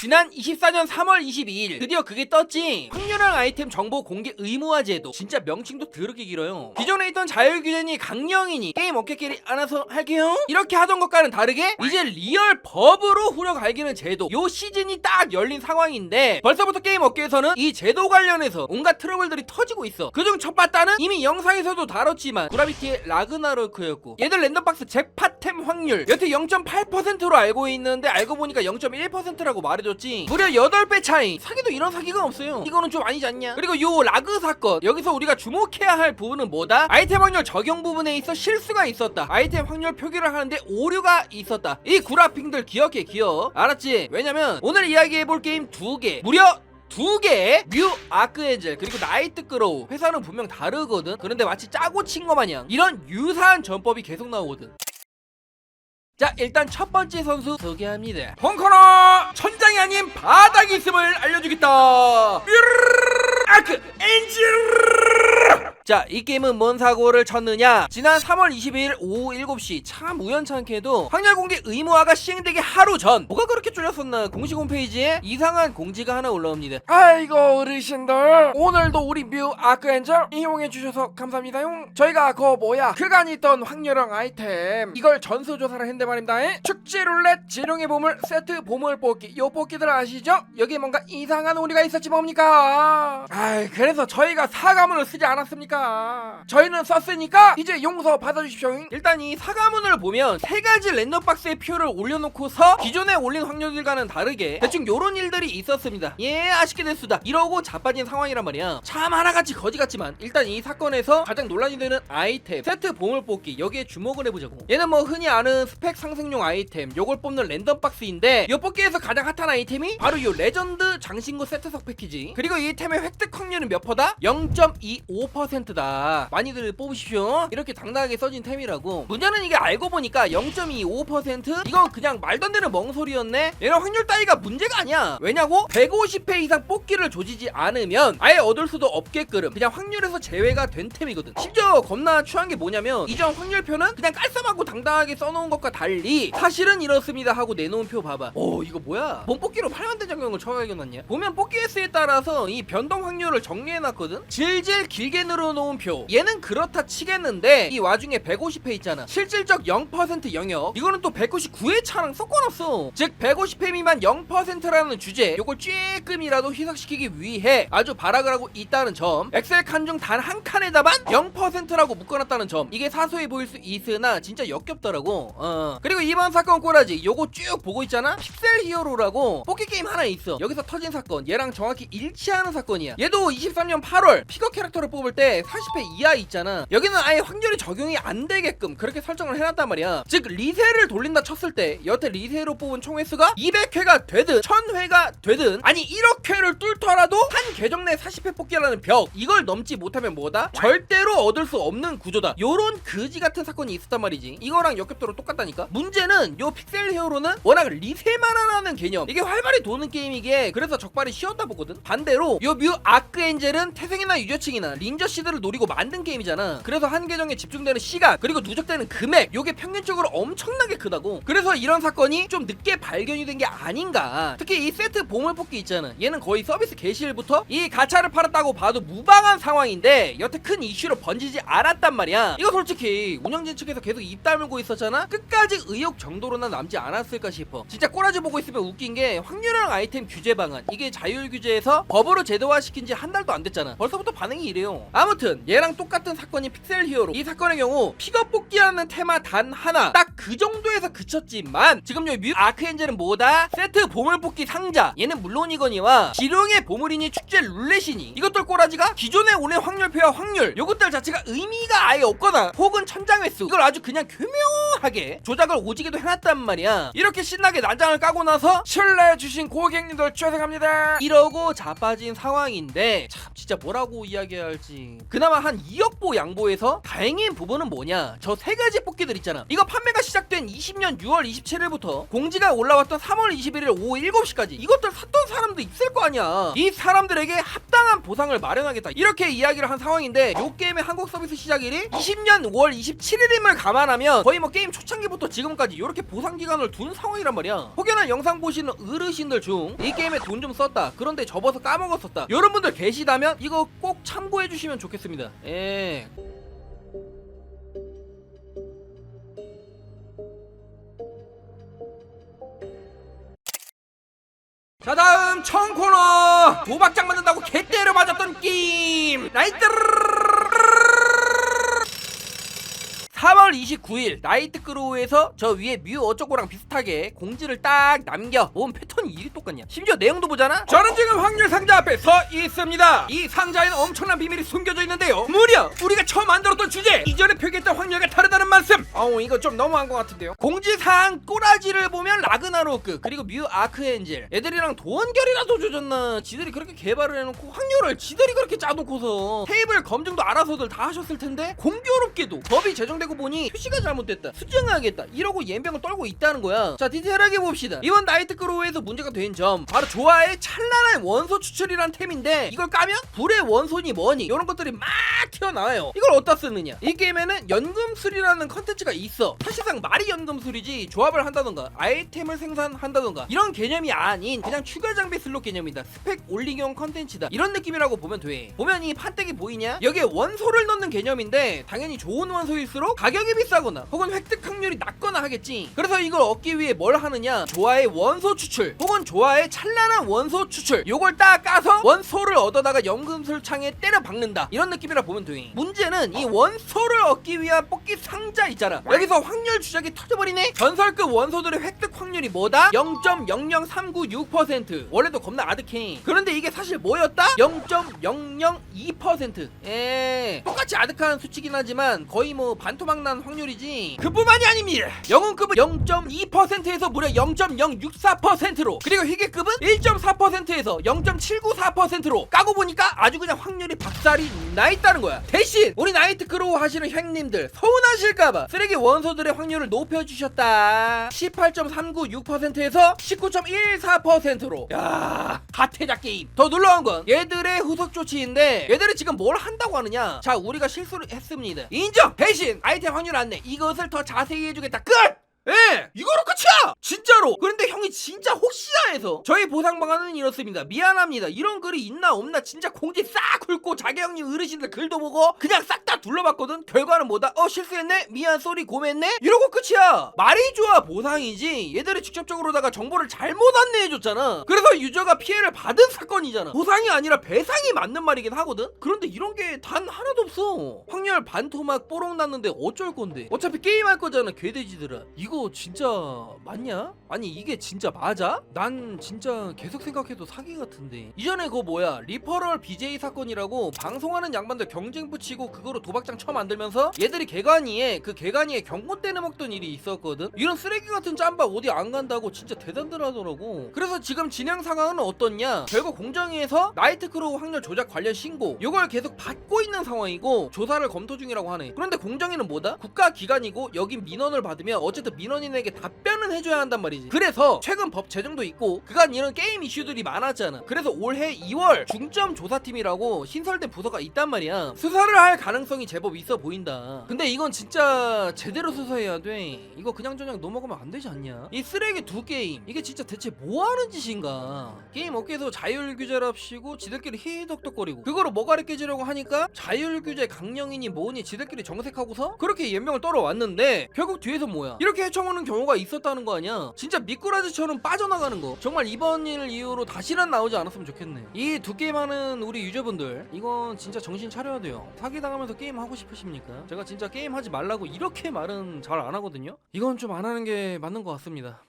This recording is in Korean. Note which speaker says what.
Speaker 1: 지난 24년 3월 22일 드디어 그게 떴지. 확률형 아이템 정보 공개 의무화 제도. 진짜 명칭도 더럽게 길어요. 기존에 있던 자율규제니 강령이니 게임 업계끼리 알아서 할게요. 이렇게 하던 것과는 다르게 이제 리얼 법으로 후려 갈기는 제도. 요 시즌이 딱 열린 상황인데 벌써부터 게임 업계에서는 이 제도 관련해서 온갖 트러블들이 터지고 있어. 그중 첫 바다는 이미 영상에서도 다뤘지만 구라비티의 라그나로크였고 얘들 랜덤박스 잭팟템 확률 여태 0.8%로 알고 있는데 알고 보니까 0.1%라고 말해 줬지? 무려 8배 차이. 사기도 이런 사기가 없어요. 이거는 좀 아니지 않냐? 그리고 요 라그 사건. 여기서 우리가 주목해야 할 부분은 뭐다? 아이템 확률 적용 부분에 있어 실수가 있었다. 아이템 확률 표기를 하는데 오류가 있었다. 이 구라핑들 기억해 기억. 알았지? 왜냐면 오늘 이야기해볼 게임 두개. 무려 두 개의 뮤 아크엔젤 그리고 나이트 크로우. 회사는 분명 다르거든. 그런데 마치 짜고 친 거 마냥. 이런 유사한 전법이 계속 나오거든 자 일단 첫 번째 선수 소개합니다. 펑커너 천장이 아닌 바닥이 있음을 알려주겠다. 아크 엔젤 자 이 게임은 뭔 사고를 쳤느냐? 지난 3월 22일 오후 7시 참 우연찮게도 확률 공개 의무화가 시행되기 하루 전 뭐가 그렇게 쫄렸었나? 공식 홈페이지에 이상한 공지가 하나 올라옵니다.
Speaker 2: 아이고 어르신들. 오늘도 우리 뮤 아크엔젤 이용해 주셔서 감사합니다용. 저희가 그 뭐야 그간 있던 확률형 아이템. 이걸 전수조사를 했는데 말입니다. 에? 축제 룰렛 지룡의 보물 세트 보물 뽑기. 요 뽑기들 아시죠? 여기에 뭔가 이상한 오류가 있었지 뭡니까? 아이 그래서 저희가 사과문을 쓰지 않았습니까 저희는 썼으니까 이제 용서 받아주십시오
Speaker 1: 일단 이 사과문을 보면 세 가지 랜덤 박스의 표를 올려놓고서 기존에 올린 확률들과는 다르게 대충 요런 일들이 있었습니다. 예, 아쉽게 됐수다. 이러고 자빠진 상황이란 말이야. 참 하나같이 거지 같지만 일단 이 사건에서 가장 논란이 되는 아이템 세트 보물 뽑기 여기에 주목을 해보자고. 얘는 뭐 흔히 아는 스펙 상승용 아이템 요걸 뽑는 랜덤 박스인데 요 뽑기에서 가장 핫한 아이템이 바로 요 레전드 장신구 세트석 패키지 그리고 이 템의 획득 확률은 몇 퍼다? 0.25% 다. 많이들 뽑으십시오. 이렇게 당당하게 써진 템이라고. 문제는 이게 알고 보니까 0.25% 이건 그냥 말도 안 되는 멍소리였네. 얘는 확률 따위가 문제가 아니야. 왜냐고? 150회 이상 뽑기를 조지지 않으면 아예 얻을 수도 없게끔 그냥 확률에서 제외가 된 템이거든. 심지어 겁나 추한 게 뭐냐면 이전 확률표는 그냥 깔쌈하고 당당하게 써놓은 것과 달리 사실은 이렇습니다 하고 내놓은 표 봐봐. 오 이거 뭐야? 본 뽑기로 8만 대 적용을 처가해놨냐? 보면 뽑기 횟수에 따라서 이 변동 확률을 정리해놨거든. 질질 길게 늘어 놓은 표. 얘는 그렇다 치겠는데 이 와중에 150회 있잖아. 실질적 0% 영역. 이거는 또 199회 차랑 섞어놨어. 즉 150회 미만 0%라는 주제. 요걸 쬐끔이라도 희석시키기 위해 아주 발악을 하고 있다는 점. 엑셀 칸 중 단 한 칸에다만 0%라고 묶어놨다는 점. 이게 사소해 보일 수 있으나 진짜 역겹더라고. 어. 그리고 이번 사건 꼬라지. 요거 쭉 보고 있잖아. 픽셀 히어로라고 포켓 게임 하나 있어. 여기서 터진 사건. 얘랑 정확히 일치하는 사건이야. 얘도 23년 8월 피거 캐릭터를 뽑을 때 40회 이하 있잖아. 여기는 아예 확률이 적용이 안 되게끔 그렇게 설정을 해놨단 말이야. 즉 리세를 돌린다 쳤을 때 여태 리세로 뽑은 총 횟수가 200회가 되든 1000회가 되든 아니 1억회를 뚫더라도 한 계정 내 40회 뽑기라는 벽 이걸 넘지 못하면 뭐다? 절대로 얻을 수 없는 구조다. 요런 그지 같은 사건이 있었단 말이지. 이거랑 역겹도록 똑같다니까. 문제는 요 픽셀 히어로는 워낙 리세만 하라는 개념. 이게 활발히 도는 게임이기에 그래서 적발이 쉬웠다 보거든. 반대로 요 뮤 아크 엔젤은 태생이나 유저층이나 린저 시드 를 노리고 만든 게임이잖아. 그래서 한 계정에 집중되는 시간 그리고 누적되는 금액 요게 평균적으로 엄청나게 크다고. 그래서 이런 사건이 좀 늦게 발견이 된 게 아닌가. 특히 이 세트 보물 뽑기 있잖아. 얘는 거의 서비스 개시일부터 이 가차를 팔았다고 봐도 무방한 상황인데 여태 큰 이슈로 번지지 않았단 말이야. 이거 솔직히 운영진 측에서 계속 입 다물고 있었잖아. 끝까지 의혹 정도로나 남지 않았을까 싶어. 진짜 꼬라지 보고 있으면 웃긴 게 확률형 아이템 규제 방안 이게 자율 규제에서 법으로 제도화시킨 지 한 달도 안 됐잖아. 벌써부터 반응이 이래요. 아무튼 얘랑 똑같은 사건이 픽셀 히어로. 이 사건의 경우 픽업 뽑기라는 테마 단 하나 딱 그 정도에서 그쳤지만 지금 요뮤 아크엔젤은 뭐다? 세트 보물 뽑기 상자. 얘는 물론이거니와 지룡의 보물이니 축제 룰렛이니 이것들 꼬라지가 기존에 올린 확률표와 확률 요것들 자체가 의미가 아예 없거나 혹은 천장 횟수 이걸 아주 그냥 교묘 하게 조작을 오지게도 해놨단 말이야. 이렇게 신나게 난장을 까고 나서
Speaker 2: 신뢰해 주신 고객님들 죄송합니다.
Speaker 1: 이러고 자빠진 상황인데 참 진짜 뭐라고 이야기해야 할지. 그나마 한 2억보 양보해서 다행인 부분은 뭐냐. 저 세 가지 뽑기들 있잖아. 이거 판매가 시작된 20년 6월 27일부터 공지가 올라왔던 3월 21일 오후 7시까지 이것들 샀던 사람도 있을 거 아니야. 이 사람들에게 합당한 보상을 마련하겠다. 이렇게 이야기를 한 상황인데 요 게임의 한국 서비스 시작일이 20년 5월 27일임을 감안하면 거의 뭐 게임 초창기부터 지금까지 이렇게 보상 기간을 둔 상황이란 말이야. 혹여나 영상 보시는 어르신들 중 이 게임에 돈 좀 썼다 그런데 접어서 까먹었었다 이런 분들 계시다면 이거 꼭 참고해 주시면 좋겠습니다. 예. 자 다음 청코너! 도박장 만든다고 개 때려 맞았던 게임! 나이트 3월 29일 나이트 크로우에서 저 위에 뮤 어쩌고랑 비슷하게 공지를 딱 남겨 뭔 패턴이 이리 똑같냐. 심지어 내용도 보잖아? 저는 지금 확률 상자 앞에 서 있습니다. 이 상자에는 엄청난 비밀이 숨겨져 있는데요. 무려 우리가 처음 만들었던 주제! 이전에 표기했던 확률과 다르다는 말씀!
Speaker 2: 어우 이거 좀 너무한 것 같은데요.
Speaker 1: 공지사항 꼬라지를 보면 라그나로크 그리고 뮤 아크엔젤. 애들이랑 도원결이라도 조졌나? 지들이 그렇게 개발을 해놓고 확률을 지들이 그렇게 짜놓고서 테이블 검증도 알아서들 다 하셨을 텐데? 공교롭게도 법이 제정되고 보니 표시가 잘못됐다 수정해야겠다 이러고 연병을 떨고 있다는 거야. 자 디테일하게 봅시다. 이번 나이트 크로우에서 문제가 된 점. 바로 조화의 찬란한 원소 추출이란 템인데 이걸 까면 불의 원손이 뭐니 이런 것들이 막 튀어나와요. 이걸 어디다 쓰느냐? 이 게임에는 연금술이라는 컨텐츠가 있어. 사실상 말이 연금술이지 조합을 한다던가 아이템을 생산한다던가 이런 개념이 아닌 그냥 추가 장비 슬롯 개념이다. 스펙 올리기용 컨텐츠다. 이런 느낌이라고 보면 돼. 보면 이 판때기 보이냐? 여기에 원소를 넣는 개념인데 당연히 좋은 원소일수록 가격이 비싸거나 혹은 획득 확률이 낮거나 하겠지. 그래서 이걸 얻기 위해 뭘 하느냐? 조화의 원소 추출 혹은 조화의 찬란한 원소 추출. 요걸 딱 까서 원소를 얻어다가 연금술 창에 때려 박는다. 이런 느낌이라 보면 돼 문제는 이 원소를 얻기 위한 뽑기 상자 있잖아 여기서 확률 주작이 터져버리네? 전설급 원소들의 획득 확률이 뭐다? 0.00396% 원래도 겁나 아득해. 그런데 이게 사실 뭐였다? 0.002%에 똑같이 아득한 수치긴 하지만 거의 뭐 반토막 난 확률이지? 그뿐만이 아닙니다. 영웅급은 0.2%에서 무려 0.064%로 그리고 희귀급은 1.4%에서 0.794%로 까고 보니까 아주 그냥 확률이 박살이 나 있다는 거야. 대신 우리 나이트 크로우 하시는 형님들 서운하실까봐 쓰레기 원소들의 확률을 높여주셨다. 18.396%에서 19.14%로. 야 가태자 게임. 더 놀라운 건 얘들의 후속 조치인데 얘들이 지금 뭘 한다고 하느냐? 자 우리가 실수를 했습니다. 인정! 대신 아이템 확률 안내. 이것을 더 자세히 해주겠다. 끝 예! 이거로 끝이야! 진짜로! 그런데 형이 진짜 혹시나 해서 저희 보상 방안은 이렇습니다. 미안합니다. 이런 글이 있나 없나 진짜 공지 싹 훑고 자기 형님 어르신들 글도 보고 그냥 싹 다 둘러봤거든? 결과는 뭐다? 어 실수했네? 미안 쏘리 고했네? 이러고 끝이야! 말이 좋아 보상이지 얘들이 직접적으로다가 정보를 잘못 안내해줬잖아. 그래서 유저가 피해를 받은 사건이잖아. 보상이 아니라 배상이 맞는 말이긴 하거든? 그런데 이런 게 단 하나도 없어. 확률 반토막 뽀록 났는데 어쩔 건데? 어차피 게임할 거잖아 개돼지들아. 이거 진짜 맞냐? 아니 이게 진짜 맞아? 난 진짜 계속 생각해도 사기 같은데. 이전에 그거 뭐야? 리퍼럴 BJ 사건이라고 방송하는 양반들 경쟁 붙이고 그거로 도박장 처음 만들면서 얘들이 개간이에 그 개간이에 경고 때려 먹던 일이 있었거든? 이런 쓰레기 같은 짬바 어디 안 간다고 진짜 대단들 하더라고. 그래서 지금 진행 상황은 어떻냐? 결국 공정위에서 나이트크로우 확률 조작 관련 신고. 이걸 계속 받고 있는 상황이고 조사를 검토 중이라고 하네. 그런데 공정위는 뭐다? 국가기관이고 여긴 민원을 받으면 어쨌든 민원인에게 답변은 해줘야 한단 말이지. 그래서 최근 법 제정도 있고 그간 이런 게임 이슈들이 많았잖아. 그래서 올해 2월 중점 조사팀이라고 신설된 부서가 있단 말이야. 수사를 할 가능성이 제법 있어 보인다. 근데 이건 진짜 제대로 수사해야 돼. 이거 그냥 저냥 넘어가면 안 되지 않냐? 이 쓰레기 두 게임. 이게 진짜 대체 뭐 하는 짓인가? 게임 업계에서 자율 규제랍시고 지들끼리 히덕덕거리고 그거를 뭐가리 깨지려고 하니까 자율 규제 강령이니 뭐니 지들끼리 정색하고서 그렇게 연명을 떨어왔는데 결국 뒤에서 뭐야? 이렇게 헤쳐오는 경우가 있었다는 거 아니야? 진짜 미꾸라지처럼 빠져나가는 거. 정말 이번 일 이후로 다시는 나오지 않았으면 좋겠네. 이 두 게임 하는 우리 유저분들 이건 진짜 정신 차려야 돼요. 사기당하면서 게임 하고 싶으십니까? 제가 진짜 게임 하지 말라고 이렇게 말은 잘 안 하거든요? 이건 좀 안 하는 게 맞는 것 같습니다